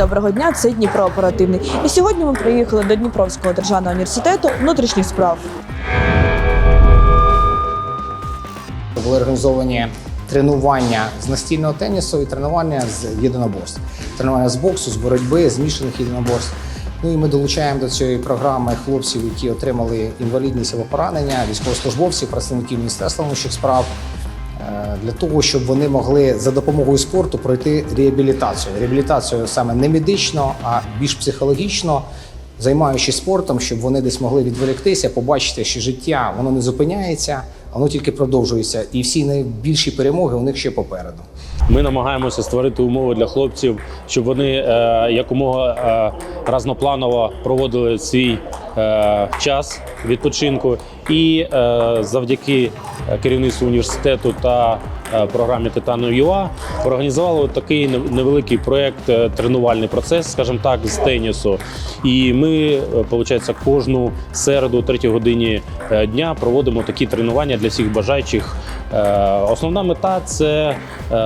Доброго дня, це Дніпро оперативний. І сьогодні ми приїхали до Дніпровського державного університету внутрішніх справ. Були організовані тренування з настільного тенісу і тренування з єдиноборств, тренування з боксу, з боротьби, змішаних єдиноборств. Ну і ми долучаємо до цієї програми хлопців, які отримали інвалідність або поранення, військовослужбовців, працівників міністерства внутрішніх справ. Е, Для того щоб вони могли за допомогою спорту пройти реабілітацію. Реабілітацію саме не медично, а більш психологічно, займаючись спортом, щоб вони десь могли відволіктися, побачити, що життя воно не зупиняється, воно тільки продовжується. І всі найбільші перемоги у них ще попереду. Ми намагаємося створити умови для хлопців, щоб вони е, якомога е, разнопланово проводили свій час відпочинку. І е, завдяки керівництву університету та е, програмі Титану ЮА організували такий невеликий проєкт, е, тренувальний процес, скажімо так, з тенісу. І ми, виходить, кожну середу, третій годині е, дня проводимо такі тренування для всіх бажаючих. Е, Основна мета це е,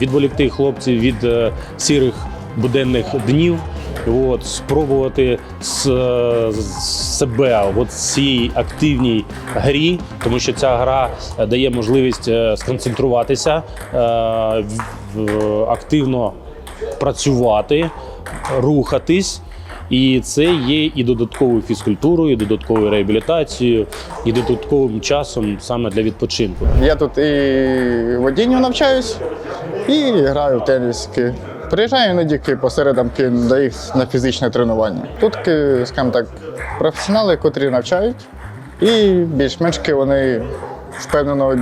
відволікти хлопців від е, сірих буденних днів. От, спробувати с, з- себе в цій активній грі, тому що ця гра дає можливість е, сконцентруватися, е, активно працювати, рухатись. І це є і додатковою фізкультурою, і додатковою реабілітацією, і додатковим часом саме для відпочинку. Я тут і водінню навчаюсь, і граю в теніс. Приїжджаю іноді ки, по середам до їх на фізичне тренування. Тут, скажімо так, професіонали, котрі навчають, і більш-менш вони впевнено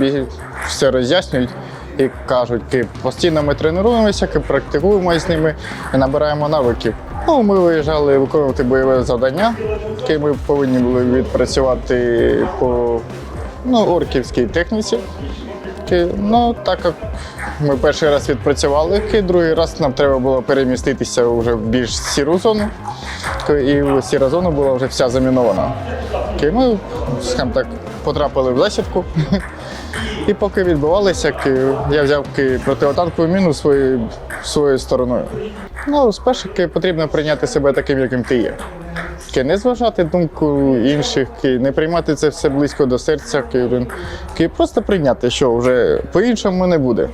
все роз'яснюють і кажуть, ки, постійно ми тренуємося, ки, практикуємо з ними і набираємо навиків. Ну, ми виїжджали виконувати бойове завдання, яке ми повинні були відпрацювати по ну, орківській техніці. Ки- Ну, так як ми перший раз відпрацювали, ки, другий раз нам треба було переміститися вже в більш сіру зону. І сіра зона була вже вся замінована. Ки, Ми, скажімо так, потрапили в засідку. І поки відбувалися, я взяв противотанкову міну своєю, своєю стороною. Ну, спершу потрібно прийняти себе таким, яким ти є. Не зважати думку інших, не приймати це все близько до серця, просто прийняти, що вже по-іншому не буде.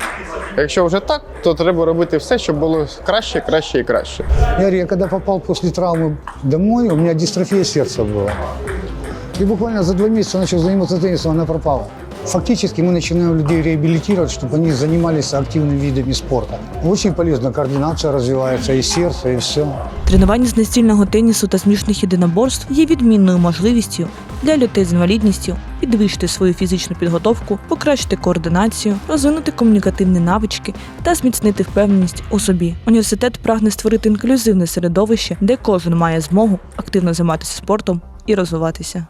Якщо вже так, то треба робити все, щоб було краще, краще і краще. Я я когда попал после травмы домой, у меня дистрофия сердца была. И буквально за два месяца начал заниматься теннисом, она пропала. Фактически мы начинаем людей реабилитировать, чтобы они занимались активными видами спорта. Очень полезно, координация развивается, и сердце, и все. Тренування з настільного тенісу та змішаних єдиноборств є відмінною можливістю для людей з інвалідністю підвищити свою фізичну підготовку, покращити координацію, розвинути комунікативні навички та зміцнити впевненість у собі. Університет прагне створити інклюзивне середовище, де кожен має змогу активно займатися спортом і розвиватися.